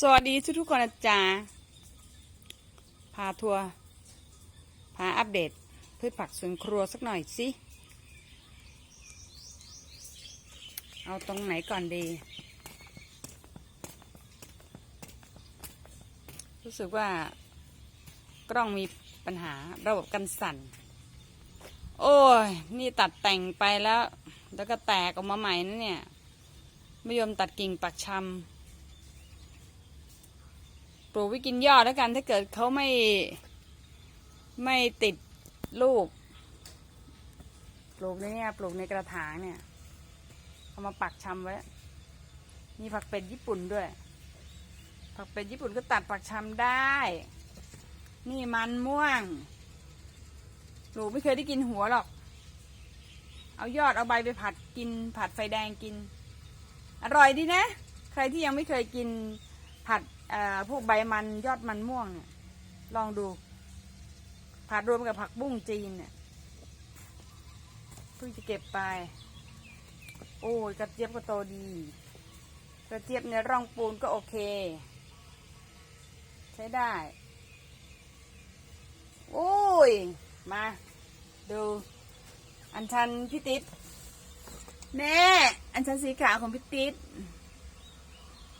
สวัสดีทุกทุกๆคนนะจ๊ะพาทัวร์พาอัปเดตพืชผักสวนครัวสักหน่อยสิ เอาตรงไหนก่อนดี รู้สึกว่ากล้องมีปัญหาระบบกันสั่น โอ้ย นี่ตัดแต่งไปแล้ว แล้วก็แตกออกมาใหม่นะเนี่ยไม่ยอมตัดกิ่งปักชำ ปลูกไว้กินยอดแล้วกัน ถ้าเกิดเขาไม่ไม่ติดลูก ปลูกในเนี่ยปลูกในกระถางเนี่ย เอามาปักชำไว้ มีผักเป็ดญี่ปุ่นด้วย ผักเป็ดญี่ปุ่นก็ตัดปักชำได้ นี่มันม่วงปลูกไม่เคยได้กินหัวหรอก เอายอดเอาใบไปผัดกิน ผัดไฟแดงกิน อร่อยดีนะ ใครที่ยังไม่เคยกินผัด พวกใบมันยอดมันม่วงเนี่ย ลองดู ผัดรวมกับผักบุ้งจีนเนี่ยเพิ่งจะเก็บไป โอ้ยกระเจี๊ยบก็โตดี กระเจี๊ยบเนี่ยร่องปูนก็โอเค ใช้ได้ โอ้ย มา ดู อันชันพี่ติ๊ดแน่อันชันสีขาวของพี่ติ๊ด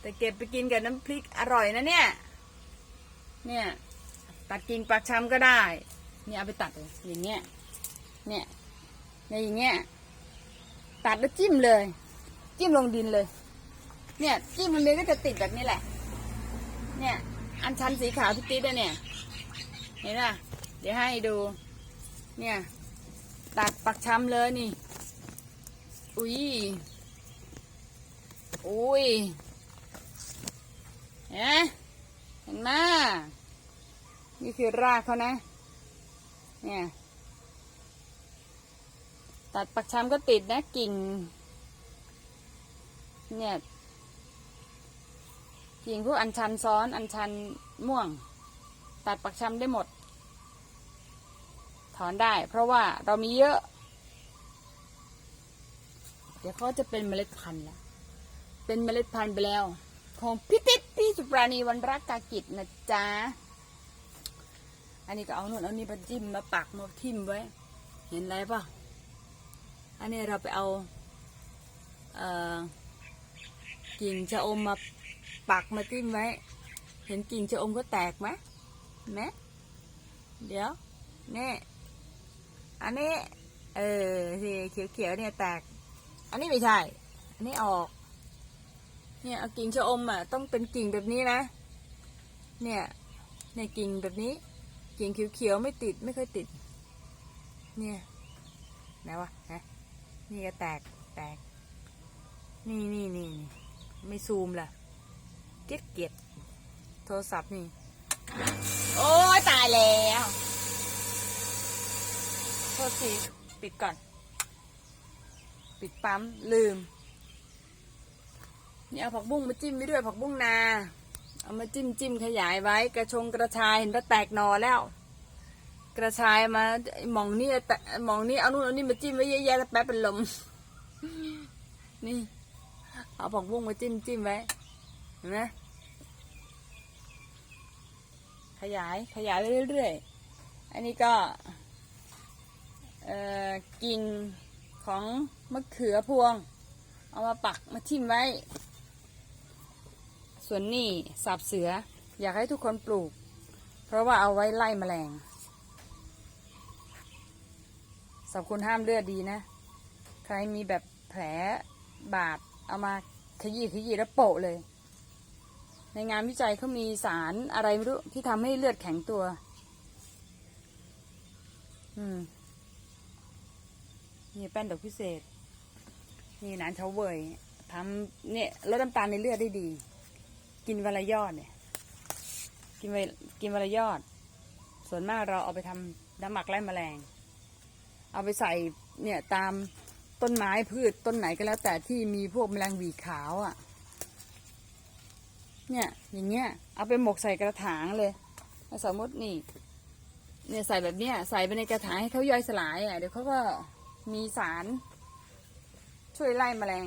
แต่เก็บไปกินกับน้ำพริกอร่อยนะเนี่ย เนี่ยตัดกิ่งปากช้ำก็ได้ เนี่ยเอาไปตัดเลยอย่างเงี้ย เนี่ยในอย่างเงี้ย ตัดแล้วจิ้มเลย จิ้มลงดินเลย เนี่ยจิ้มลงดินก็จะติดแบบนี้แหละ เนี่ย อันชันสีขาวพี่ติดอะเนี่ย เห็นป่ะ เดี๋ยวให้ดู เนี่ย ตัดปักช้ำเลยนี่ อุ้ย อุ้ย นไหมเห็นไหมนี่คือรากเขานะ เนี่ย ตัดปักช้ำก็ติดนะกิ่ง เนี่ยกิ่งพวกอัญชันซ้อนอัญชันม่วง ตัดปักช้ำได้หมด ถอนได้ เพราะว่าเรามีเยอะ เดี๋ยวเขาจะเป็นเมล็ดพันธุ์แล้วเป็นเมล็ดพันธุ์ไปแล้ว ของพี่ติ๊ด สุปราณีวันรักกากิจนะจ๊ะ อันนี้ก็เอาหนู่นเอานี่มาจิ้มมาปักมาทิ่มไว้ เห็นอะไรปะอันนี้เราไปเอาเอ่อกิ่งชะอมมาปักมาจิ้มไว้ เห็นกิ่งชะอมก็แตกไหมไหมเดี๋ยวนี่อันนี้ เออที่เขียวๆเนี่ยแตก อันนี้ไม่ใช่ อันนี้ออก เนี่ยเอากิ่งชะอมอะต้องเป็นกิ่งแบบนี้นะ เนี่ยในกิ่งแบบนี้ กิ่งเขียวๆไม่ติดไม่เคยติด เนี่ยไหนวะฮะนี่ก็แตกแตก นี่นี่นี่ไม่ซูมล่ะ เกียดเกียดโทรศัพท์นี่ โอ้ยตายแล้วโทษทีปิดก่อน ปิดปั๊มลืม นี่เอาผักบุ้งมาจิ้มไว้ด้วยผักบุ้งนา เอามาจิ้มจิ้มขยายไว้ กระชงกระชายเห็นว่าแตกหนอแล้ว กระชายมาหมองนี่แต่หมองนี่เอานู่นเอานี่มาจิ้มไว้เยอะแยะแล้วแป๊บเป็นลม นี่ เอาผักบุ้งมาจิ้มจิ้มไว้เห็นไหมขยายขยายไปเรื่อยๆ อันนี้ก็เออกิ่งของมะเขือพวง เอามาปักมาทิ่มไว้ ส่วนนี่สับเสืออยากให้ทุกคนปลูก เพราะว่าเอาไว้ไล่แมลงสับคุณห้ามเลือดดีนะ ใครมีแบบแผลบาดเอามาขยี้ขยี้แล้วโปะเลย ในงานวิจัยเขามีสารอะไรไม่รู้ที่ทำให้เลือดแข็งตัว อืมนี่แป้นดอกพิเศษ นี่นานเฉาเวยทำเนี่ยลดน้ำตาลในเลือดได้ดี กินวันละยอดเนี่ย กินไปกินวันละยอด ส่วนมากเราเอาไปทำน้ำหมักไล่แมลง เอาไปใส่เนี่ยตามต้นไม้พืชต้นไหนก็แล้ว แต่ที่มีพวกแมลงหวีขาวอะ่ะ เนี่ย อย่างเงี้ย เอาไปหมกใส่กระถางเลยสมมตินี่ เนี่ยใส่แบบเนี้ยใส่ไปในกระถางให้เขาย่อยสลายอะเดี๋ยวเขาก็มีสาร ช่วยไล่แมลง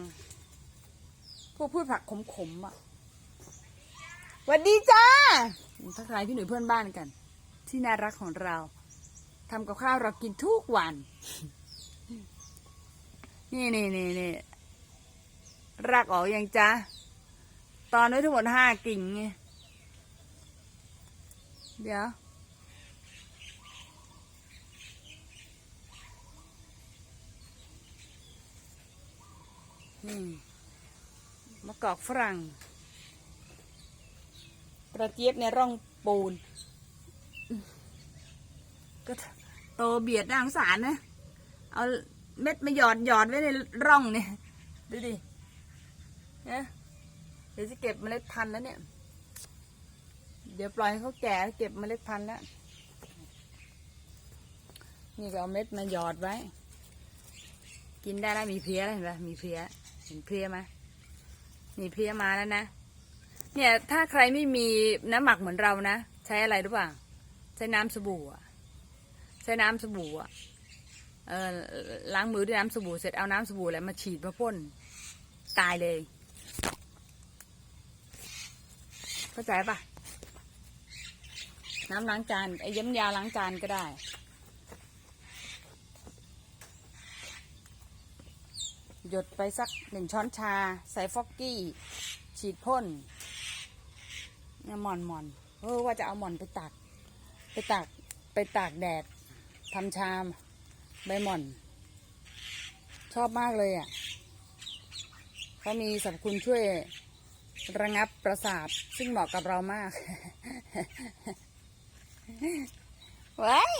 พวกพืชผักขมๆอะ หวัสดีจ้าทักทายพี่หนุ่ยเพื่อนบ้านกัน ที่น่ารักของเราทำกับข้าวเรากินทุกวัน นี่นี่นี่นี่รากออกยังจ้าตอนนี้ทั้งหมดห้ากิ่งไงเดี๋ยวนี่มะกอกฝรั่ง กระเจี๊ยบในร่องปูน ก็โตเบียดน่าสงสารนะ เอาเม็ดมาหยอดหยอดไว้ในร่องเนี่ย ดูดินะเดี๋ยวจะเก็บเมล็ดพันธุ์แล้วเนี่ย เดี๋ยวปล่อยให้เขาแก่เก็บเมล็ดพันธุ์แล้ว นี่ก็เอาเม็ดมาหยอดไว้ กินได้แล้วมีเพลี้ยแล้วเห็นปะมีเพลี้ย เห็นเพลี้ยไหมมีเพลี้ยมาแล้วนะ เนี่ย ถ้าใครไม่มีน้ำหมักเหมือนเรานะ ใช้อะไรรู้ป่ะใช้น้ำสบู่อะใช้น้ำสบู่อะเออล้างมือด้วยน้ำสบู่เสร็จเอาน้ำสบู่แล้วมาฉีดมาพ่นตายเลย เข้าใจปะน้ำล้างจานไอ้ย้ำยาล้างจานก็ได้หยดไปสักหนึ่งช้อนชา ใส่ฟอกกี้ ฉีดพ่น เนี่ยหมอนหมอนเออว่าจะเอาหมอนไปตากไปตากไปตากแดดทำชามใบหม่อน ชอบมากเลยอะเขามีสรรพคุณช่วยระงับประสาท ซึ่งเหมาะกับเรามากว้าย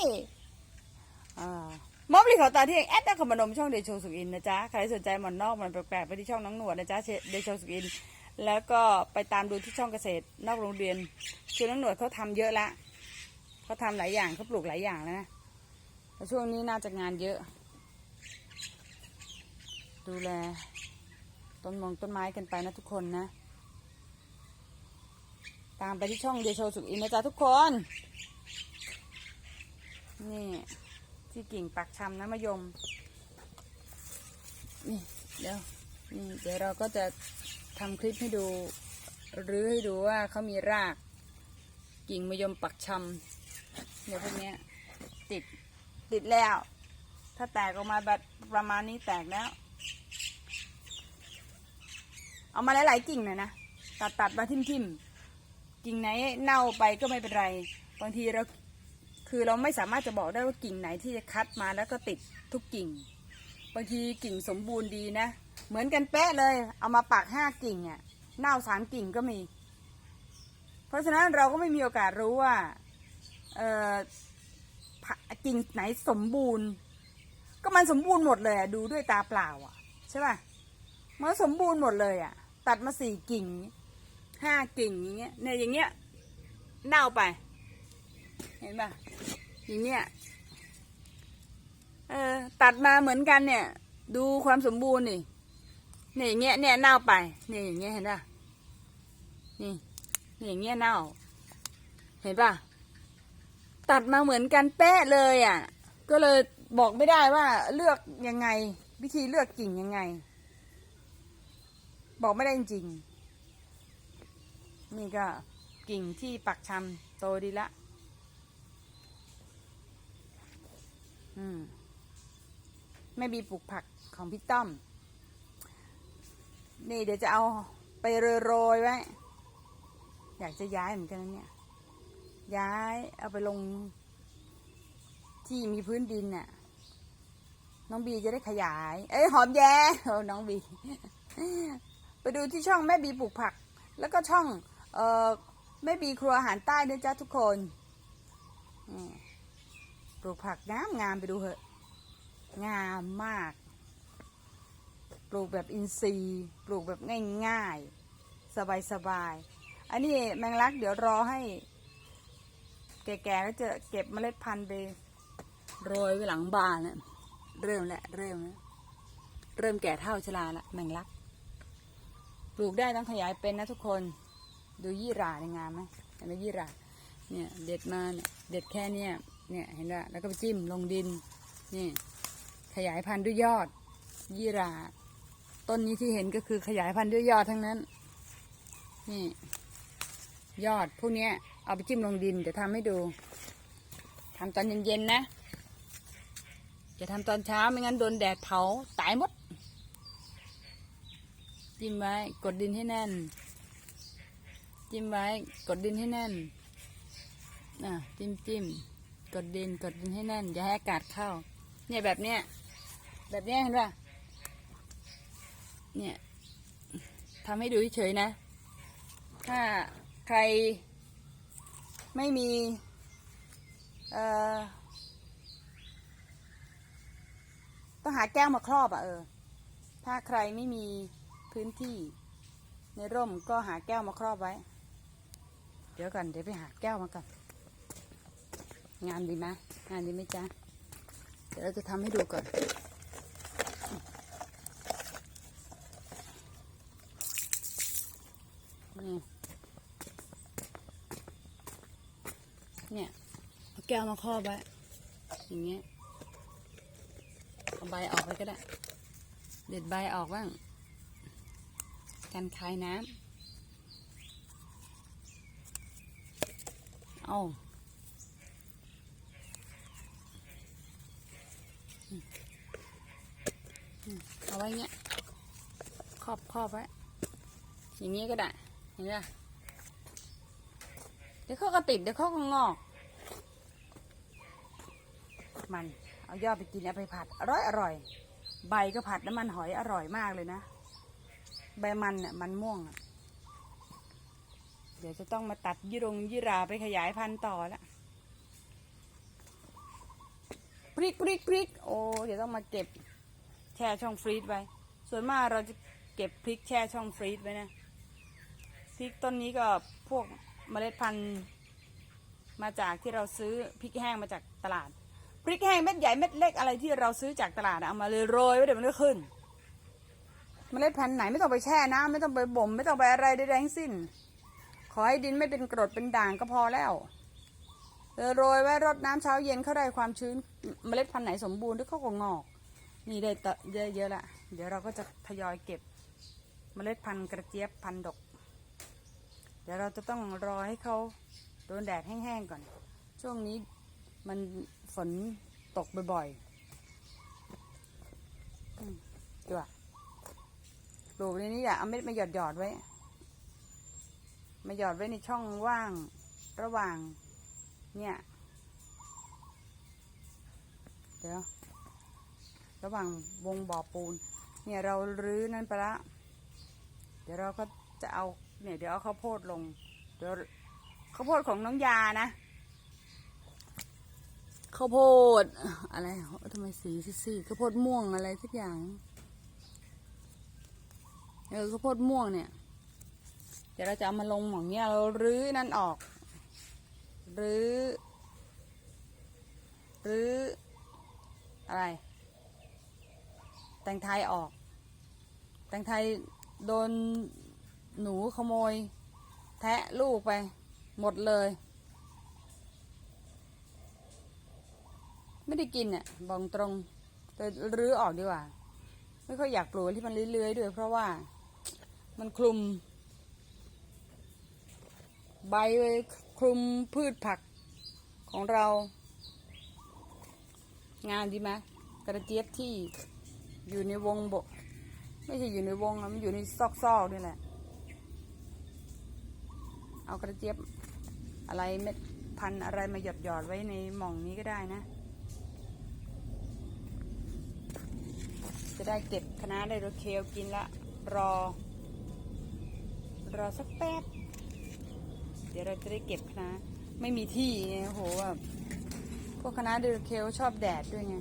มอบลีขอตาที่แอดนครพนมช่องเดโชสุกินนะจ๊ะ ใครสนใจหมอนนอกมันแปลกๆไปที่ช่องน้องหนวดนะจ๊ะเดโชสุกิน แล้วก็ไปตามดูที่ช่องเกษตรนอกโรงเรียนคือน้องหนวดเขาทำเยอะละเขาทำหลายอย่างเขาปลูกหลายอย่างแล้วนะแต่ช่วงนี้น่าจะงานเยอะ ดูแลต้นมงต้นไม้กันไปนะทุกคนนะ ตามไปที่ช่องเดโชสุกอินนะจ๊ะทุกคน นี่ที่กิ่งปักชำนะมะยม นี่เดี๋ยวนี่เดี๋ยวเราก็จะ ทำคลิปให้ดูหรือให้ดูว่าเขามีราก กิ่งมะยมปักชำเดี๋ยวพวกนี้ติดติดแล้ว ถ้าแตกออกมาแบบประมาณนี้แตกแล้ว เอามาหลายๆกิ่งหน่อยนะตัดตัดมาทิ่มทิมๆกิ่งไหนเน่าไปก็ไม่เป็นไร บางทีเราคือเราไม่สามารถจะบอกได้ว่ากิ่งไหนที่จะคัดมาแล้วก็ติดทุกกิ่ง บางทีกิ่งสมบูรณ์ดีนะ เหมือนกันเป๊ะเลย เอามาปักห้ากิ่งอะเน่าสามกิ่งก็มี เพราะฉะนั้นเราก็ไม่มีโอกาสรู้ว่าเออกิ่งไหนสมบูรณ์ ก็มันสมบูรณ์หมดเลยดูด้วยตาเปล่า อะ ใช่ป่ะมันสมบูรณ์หมดเลยอะ ตัดมาสี่กิ่งห้ากิ่งอย่างเงี้ยเนี่ยอย่างเงี้ยเน่าไป เห็นป่ะอย่างเนี้ยเออตัดมาเหมือนกันเนี่ย ดูความสมบูรณ์นี่ นี่ยอย่างเงี้ยเนี่ยเน่าไปเนี่ยอย่างเงี้ยเห็นป่ะนี่นี่อย่างเงี้ยเน่า เห็นป่ะตัดมาเหมือนกันเป๊ะเลยอะ ก็เลยบอกไม่ได้ว่าเลือกยังไง วิธีเลือกกิ่งยังไง บอกไม่ได้จริงๆนี่ก็กิ่งที่ปักชำโตดีละ อืมแม่บีปลูกผักของพี่ต้อม นี่เดี๋ยวจะเอาไปโรยๆไว้ อยากจะย้ายเหมือนกันเนี่ย ย้ายเอาไปลง ที่มีพื้นดินน่ะ น้องบีจะได้ขยาย เอ้ยหอมแย่โอ้น้องบี ไปดูที่ช่องแม่บีปลูกผัก แล้วก็ช่อง เอ่อแม่บีครัวอาหารใต้ด้วยจ้าทุกคนปลูกผักงามงามไปดูเหอะ งามมาก ปลูกแบบอินทรีย์ ปลูกแบบง่ายๆ สบายๆ อันนี้แมงลักเดี๋ยวรอให้ แก่ๆแล้วจะเก็บเมล็ดพันธุ์ไปโรยไว้หลังบ้านเนี่ยเริ่มแล้วเริ่มแล้วเริ่มแก่เท่าชราละแมงลัก ปลูกได้ต้องขยายเป็นนะทุกคน ดูยี่หร่าในงามไหมเห็นไหมยี่หร่าเนี่ยเด็ดมาเนี่ยเด็ดแค่เนี้ยเนี่ยเห็นละแล้วก็ไปจิ้มลงดินนี่ขยายพันธุ์ด้วยยอดยี่หรา ต้นนี้ที่เห็นก็คือขยายพันธุ์ด้วยยอดทั้งนั้น นี่ ยอดพวกนี้เอาไปจิ้มลงดินเดี๋ยวทำให้ดูทำตอนเย็นๆนะอย่าทำตอนเช้าไม่งั้นโดนแดดเผาตายหมด จิ้มไว้ กดดินให้แน่น จิ้มไว้ กดดินให้แน่นอะจิ้มจิ้มกดดินกดดินให้แน่น อย่าให้อากาศเข้า เนี่ยแบบเนี้ยแบบเนี้ยเห็นป่ะ เนี่ยทำให้ดูเฉยๆนะ ถ้าใครไม่มีเออต้องหาแก้วมาครอบอะเออ ถ้าใครไม่มีพื้นที่ในร่มก็หาแก้วมาครอบไว้ เดี๋ยวก่อนเดี๋ยวไปหาแก้วมาก่อนงานดีไหมงานดีไหมจ๊ะ เดี๋ยวเราจะทำให้ดูก่อน เนี่ยเอาแก้วมาครอบไว้ อย่างเงี้ย เอาใบออกไปก็ได้ เด็ดใบออกบ้างกันคายน้ำ เอาเอาไว้เงี้ย ครอบครอบไว้ อย่างนี้ยก็ได้ เห็นไหมเดี๋ยวเขาก็ติดเดี๋ยวเขาก็งอก มันเอายอดไปกินเอาไปผัดอร่อยอร่อย ใบก็ผัดน้ำมันหอยอร่อยมากเลยนะ ใบมันเนี่ยมันม่วงอะเดี๋ยวจะต้องมาตัดยี่รงยี่ราไปขยายพันธุ์ต่อแล้วพริกพริกพริกโอ้เดี๋ยวต้องมาเก็บแช่ช่องฟรีซไว้ ส่วนมากเราจะเก็บพริกแช่ช่องฟรีซไว้นะ พริกต้นนี้ก็พวกเมล็ดพันธุ์มาจากที่เราซื้อพริกแห้งมาจากตลาด พริกแห้งเม็ดใหญ่เม็ดเล็กอะไรที่เราซื้อจากตลาดเอามาเลยโรยไว้เดี๋ยวมันก็ขึ้น เมล็ดพันธุ์ไหนไม่ต้องไปแช่น้ำไม่ต้องไปบ่ม ไม่ต้องไปอะไรใดๆทั้งสิ้น ขอให้ดินไม่เป็นกรดเป็นด่างก็พอแล้วเออโรยไว้รดน้ำเช้าเย็นเขาได้ความชื้นเมล็ดพันธุ์ไหนสมบูรณ์ที่เขาก็งอก นี่ได้เยอะๆละเดี๋ยวเราก็จะทยอยเก็บเมล็ดพันธุ์กระเจี๊ยบพันธุ์ดก เดี๋ยวเราจะต้องรอให้เขาโดนแดดแห้งๆก่อน ช่วงนี้มันฝนตกบ่อยๆดูอะปลูกในนี้อย่าเอาเม็ดมาหยอดหยอดๆไว้ มาหยอดไว้ในช่องว่างระหว่าง เนี่ย เดี๋ยว ระหว่างวงบ่อปูน เนี่ยเรารื้อนั่นไปละ เดี๋ยวเราก็จะเอา เนี่ยเดี๋ยวเอาข้าวโพดลง เดี๋ยวข้าวโพดของน้องยานะข้าวโพดอะไรทำไมสีซีข้าวโพดม่วงอะไรสักอย่างเออข้าวโพดม่วงเนี่ย เดี๋ยวเราจะเอามาลงหมองเนี้ยเรารื้อนั่นออกรื้อรื้ออะไร แตงไทยออก แตงไทยโดน หนูขโมย แทะลูกไป หมดเลย ไม่ได้กินอะบอกตรงแต่รื้อออกดีกว่า ไม่ค่อยอยากปลูกที่มันเลื้อยๆด้วย เพราะว่ามันคลุม ใบไว้คลุมพืชผักของเรา งานดีไหมกระเจี๊ยบที่อยู่ในวงบก ไม่ใช่อยู่ในวงมันอยู่ในซอกๆนี่แหละ เอากระเจี๊ยบอะไรเม็ดพันอะไรมาหยดหยอดไว้ในหม่องนี้ก็ได้นะ จะได้เก็บคณะได้รสเคลกินละ รอ รอสักแป๊บ เดี๋ยวเราจะได้เก็บคณะไม่มีที่ไงโหแบบพวกคณะน้าเดเคลชอบแดดด้วยไง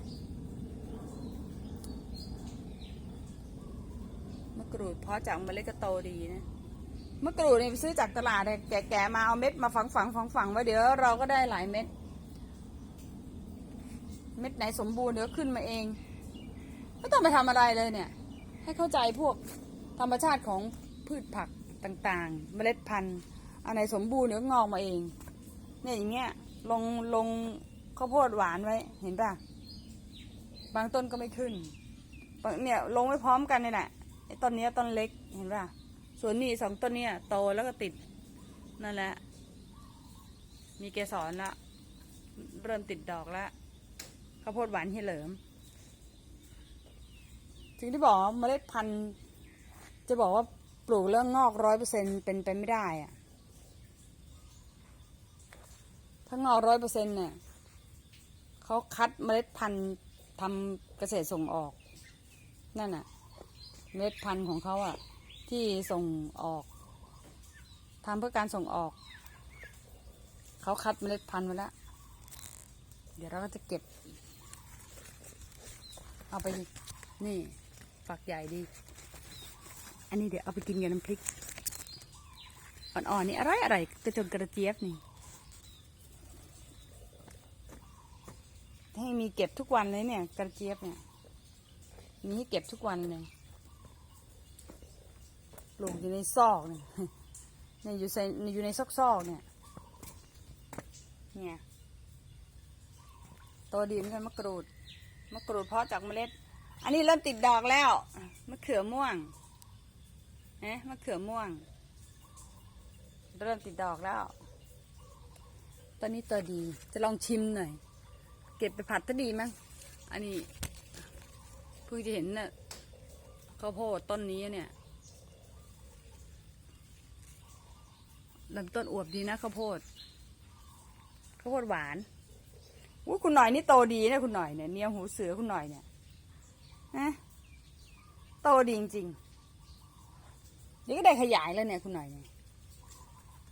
มะกรูดเพาะจากเมล็ดก็โตดีนะ มะกรูดนี่ซื้อจากตลาดเนี่ยแก่ๆมาเอาเม็ดมาฝังฝังฝังฝังๆไว้เดี๋ยวเราก็ได้หลายเม็ด เม็ดไหนสมบูรณ์เดี๋ยวขึ้นมาเอง ไม่ต้องไปทำอะไรเลยเนี่ย ให้เข้าใจพวกธรรมชาติของพืชผักต่างๆ เมล็ดพันธุ์อันไหนสมบูรณ์เดี๋ยวงอกมาเอง เนี่ยอย่างเงี้ยลงลงข้าวโพดหวานไว้เห็นป่ะ บางต้นก็ไม่ขึ้นเนี่ยลงไว้พร้อมกันนี่แหละไอ้ต้นนี้ต้นเล็กเห็นป่ะ ส่วนนี้สองต้นเนี้ยโตแล้วก็ติดนั่นแหละ มีเกสรละเริ่มติดดอกแล้วข้าวโพดหวานเฮยเหลิมถึงที่บอกเมล็ดพันธุ์จะบอกว่าปลูกแล้วงอกร้อยเปอร์เซ็นเป็นไปไม่ได้อะถ้างอกร้อยเปอร์เซ็นเนี่ยเขาคัดเมล็ดพันธุ์ทำเกษตรส่งออก นั่นน่ะเมล็ดพันธุ์ของเขาอะ ที่ส่งออกทำเพื่อการส่งออก เขาคัดเมล็ดพันธุ์มาแล้ว เดี๋ยวเราก็จะเก็บ เอาไปนี่ฝักใหญ่ดี อันนี้เดี๋ยวเอาไปกินกับน้ำพริก อ่อนๆนี่อะไรอะไรกระจงกระเจี๊ยบนี่ให้มีเก็บทุกวันเลยเนี่ย กระเจี๊ยบเนี่ย มีให้เก็บทุกวันเลย ปลูกอยู่ในซอกเนี่ยเนี่ยอยู่ในอยู่ในซอกซอกเนี่ย เนี่ยโตดีเหมือนกันมะกรูด มะกรูดเพาะจากเมล็ด อันนี้เริ่มติดดอกแล้ว มะเขือม่วงเอ๊ะมะเขือม่วง เริ่มติดดอกแล้ว ตอนนี้ตัวดี จะลองชิมหน่อย เก็บไปผัดก็ดีมั้ง อันนี้เพิ่งจะเห็นน่ะข้าวโพดต้นนี้เนี่ย ลำต้นอวบดีนะข้าวโพดข้าวโพดหวานอู้คุณหน่อยนี่โตดีนะคุณหน่อยเนี่ยเนียหูเสือคุณหน่อยเนี่ยนะโตดีจริงๆเดี๋ยวก็ได้ขยายแล้วเนี่ยคุณหน่อยเนี่ย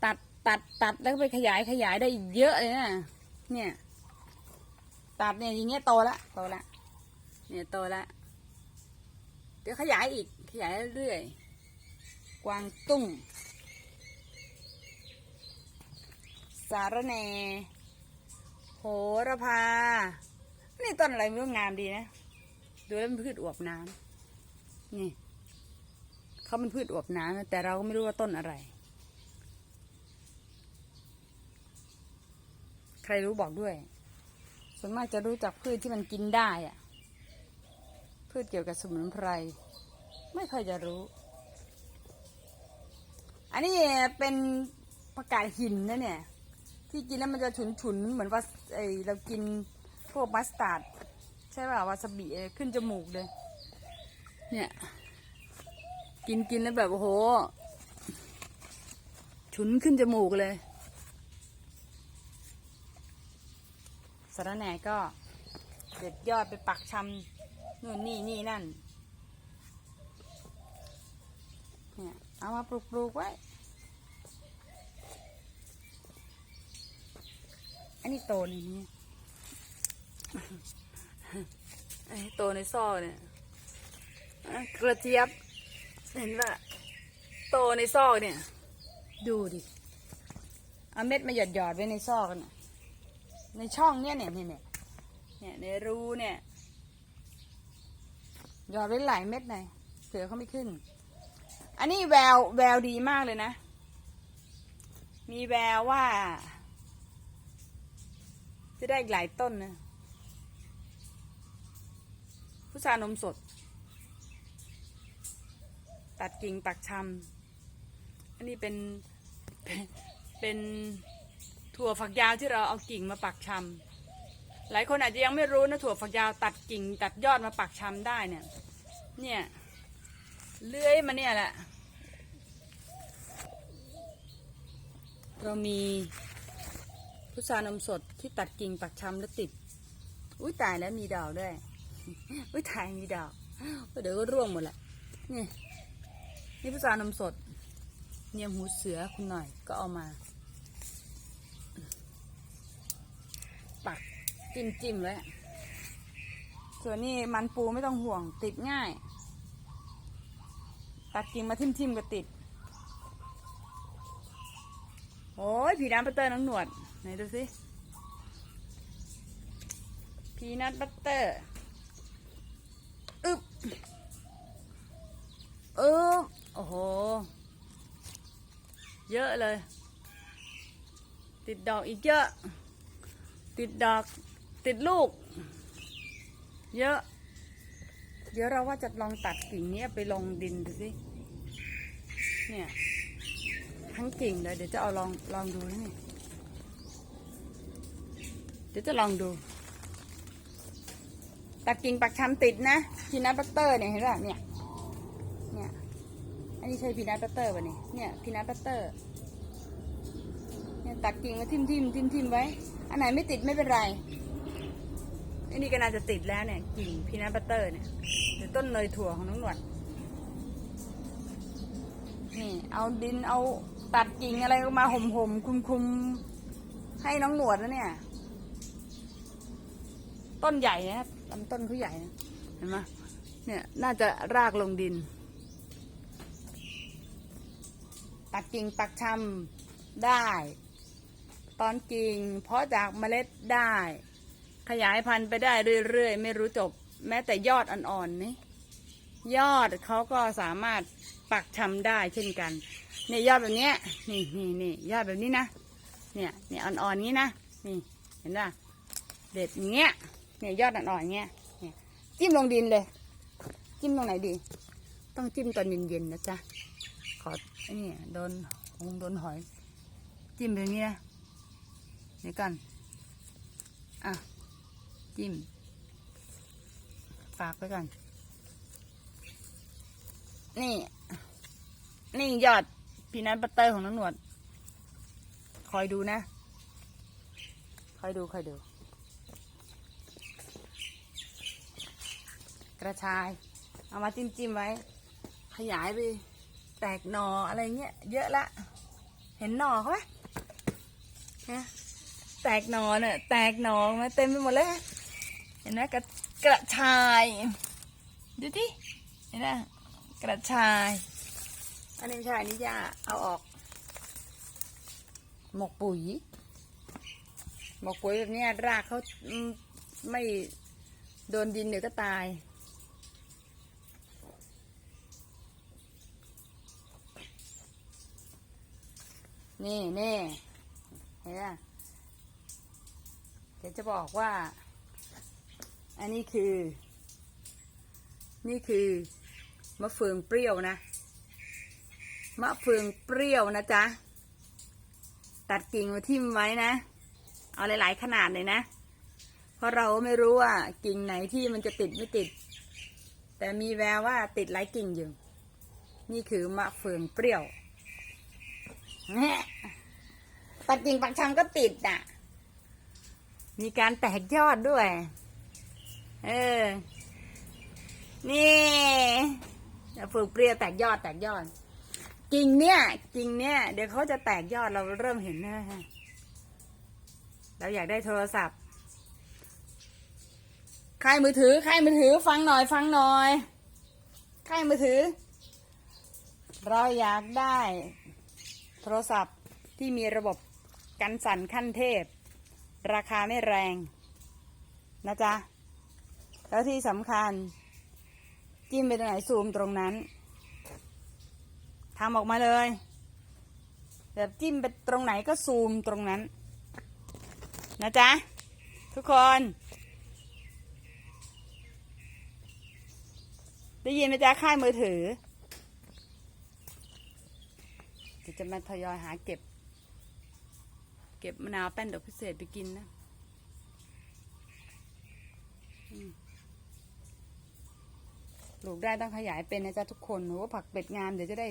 ตัดตัดตัดแล้วก็ไปขยายขยายได้อีกเยอะเลยนะเนี่ย ตัดเนี่ยอย่างเงี้ยโตละโตละเนี่ยโตละเดี๋ยวขยายอีกขยายเรื่อยๆกวางตุ้ง สารแหนโหระพา นี่ต้นอะไรม่รู้งามดีนะ ดูแล้วเป็นพืชอวบน้ำนี่เขาเป็นพืชอวบน้ำแต่เราก็ไม่รู้ว่าต้นอะไร ใครรู้บอกด้วยส่วนมากจะรู้จักพืชที่มันกินได้อะพืชเกี่ยวกับสมุนไพร ไม่ค่อยจะรู้ อันนี้เป็นผักกาดหินนะเนี่ย ที่กินแล้วมันจะฉุนฉุนๆเหมือนว่าไอเรากินพวกมัสตาร์ดใช่ป่ะวาซาบิขึ้นจมูกเลย เนี่ย กินกินแล้วแบบโอ้โห ฉุนขึ้นจมูกเลยสารแหน่ก็เด็ดยอดไปปักชำนู่นนี่นี่นั่นเนี่ยเอามาปลูกปลูกไว้ อันนี้โตในนี้ไอ้โตในซอกเนี่ยอะกระเจี๊ยบ เห็นป่ะโตในซอกเนี่ย ดูดิ เอาเม็ดมาหยอดหยอดๆไว้ในซอกกันน่ะในช่องเนี่ยเนี่ยเนี่ยเนี่ยเนี่ยในรูเนี่ยหยอดไว้หลายเม็ดหน่อยเผื่อเขาไม่ขึ้น อันนี้แววแววดีมากเลยนะ มีแววว่า จะได้อีกหลายต้นนะพุทรานมสด ตัดกิ่งปักชำอันนี้เป็นเป็นเป็นถั่วฝักยาวที่เราเอากิ่งมาปักชำหลายคนอาจจะยังไม่รู้นะถั่วฝักยาวตัดกิ่ง ตัดยอดมาปักชำได้เนี่ย เนี่ยเลื้อยมาเนี่ยแหละ เรามี พุทรานมสดที่ตัดกิ่งปักชำแล้วติด อุ้ยตายแล้วมีดาวด้วย อุ้ยตายมีดาวเดี๋ยวก็ร่วงหมดแหละนี่นี่พุทรานมสด เนียมหูเสือคุณหน่อยก็เอามา ปักจิ้มจิ้มเลยส่วนนี้มันปูไม่ต้องห่วงติดง่าย ตัดกิ่งมาทิ่มทิมๆก็ติด โอ้ยผีน้ำบัตเตอร์น้องหนวด ไหนดูสิพีนัทบัตเตอร์อึบอึบโอ้โห เยอะเลย ติดดอกอีกเยอะ ติดดอก ติดลูก เยอะ เดี๋ยวเราว่าจะลองตัดกิ่งนี้ไปลงดินดูสิ เนี่ย ทั้งกิ่งเลย เดี๋ยวจะเอาลองลองดูนี่ เดี๋ยวจะลองดูตัดกิ่งปักชำติดนะพีนัทบัตเตอร์เนี่ยเห็นป่ะเนี่ยเนี่ยอันนี้ใช่พีนัทบัตเตอร์ป่ะเนี่ยเนี่ยพีนัทบัตเตอร์เนี่ยตัดกิ่งมาทิ่มทิมทิมทิมไว้ อันไหนไม่ติดไม่เป็นไรอันนี้ก็น่าจะติดแล้วเนี่ยกิ่งพีนัทบัตเตอร์เนี่ยหรือต้นเนยถั่วของน้องหนวดนี่เอาดินเอาตัดกิ่งอะไรมาห่มห่มคุมคุมๆให้น้องหนวดนะเนี่ย ต้นใหญ่นะครับลำต้นเขาใหญ่นะเห็นไหมเนี่ยน่าจะรากลงดิน ตัดกิ่งปักชำได้ ตอนกิ่งเพาะจากเมล็ดได้ ขยายพันธุ์ไปได้เรื่อยๆ ไม่รู้จบ แม้แต่ยอดอ่อนๆนี่ยอดเขาก็สามารถปักชำได้เช่นกันเนี่ยยอดแบบเนี้ยนี่นี่นี่ยอดแบบนี้นะ เนี่ยเนี่ยอ่อนๆนี้นะ นี่ เห็นป่ะเด็ดอย่างเงี้ย เนี่ยยอดอ่อนๆอย่างเงี้ยเนี่ยจิ้มลงดินเลย จิ้มตรงไหนดี ต้องจิ้มตอนเย็นๆนะจ๊ะขอไอ้นี่โดนหงโดนหอย จิ้มไปอย่างเงี้ยเดี๋ยวกันอะจิ้มฝากไว้ก่อนนี่ นี่ยอดพีนัทบัตเตอร์ของน้องหนวด คอยดูนะ คอยดู คอยดู กระชาย เอามาจิ้มจิ้มไว้ ขยายไปแตกหนออะไรเงี้ยเยอะละ เห็นหนอเขาไหมฮะแตกหนอเนี่ยแตกหนอมาเต็มไปหมดเลย เห็นไหมกระกระชาย ดูที่เห็นไหมกระชาย อันนี้ไม่ใช่อันนี้ย่าเอาออก หมกปุ๋ยหมกปุ๋ยแบบนี้รากเขาไม่โดนดินเดี๋ยวก็ตาย นี่นี่เห็นไหมเดี๋ยวจะบอกว่า อันนี้คือ นี่คือมะเฟืองเปรี้ยวนะ มะเฟืองเปรี้ยวนะจ๊ะ ตัดกิ่งมาทิ่มไว้นะ เอาหลายๆขนาดเลยนะ เพราะเราไม่รู้ว่ากิ่งไหนที่มันจะติดไม่ติด แต่มีแววว่าติดหลายกิ่งอยู่ นี่คือมะเฟืองเปรี้ยว แหะตัดกิ่งปักชำก็ติดอะ มีการแตกยอดด้วย เออ นี่มะเฟืองเปรี้ยวแตกยอดแตกยอด กิ่งเนี่ย กิ่งเนี่ย เดี๋ยวเขาจะแตกยอดเราเริ่มเห็นนะฮะเราอยากได้โทรศัพท์ใครมือถือใครมือถือ ฟังหน่อย ฟังหน่อยใครมือถือ เราอยากได้ โทรศัพท์ที่มีระบบกันสั่นขั้นเทพ ราคาไม่แรงนะจ๊ะ แล้วที่สำคัญ จิ้มไปตรงไหนซูมตรงนั้นทำออกมาเลยแบบจิ้มไปตรงไหนก็ซูมตรงนั้น นะจ๊ะ ทุกคน ได้ยินไหมจ๊ะค่ายมือถือ เดี๋ยวจะมาทยอยหาเก็บ เก็บมะนาวแป้นดอกพิเศษไปกินนะปลูกได้ต้องขยายเป็นนะจ๊ะทุกคนโอ้ผักเป็ดงามเดี๋ยวจะได้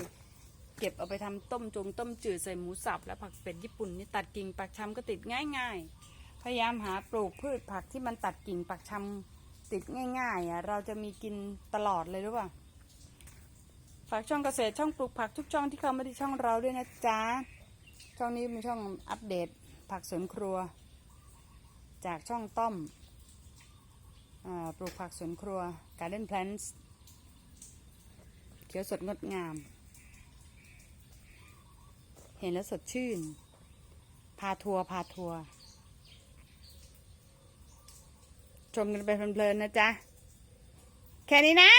เก็บเอาไปทำต้มจงต้มจืดใส่หมูสับ และผักเป็ดญี่ปุ่นนี่ตัดกิ่งปักชำก็ติดง่าย ๆ พยายามหาปลูกพืชผักที่มันตัดกิ่งปักชำติดง่าย ๆอะเราจะมีกินตลอดเลยหรือเปล่า ฝากช่องเกษตรช่องปลูกผักทุกช่องที่เข้ามาที่ช่องเราด้วยนะจ๊ะ ช่องนี้เป็นช่องอัปเดตผักสวนครัว จากช่องต้อมอปลูกผักสวนครัว Garden Plants เขียวสดงดงาม เห็นแล้วสดชื่น พาทัวร์พาทัวร์ชมกันไปเพลินๆนะจ๊ะ แค่นี้นะ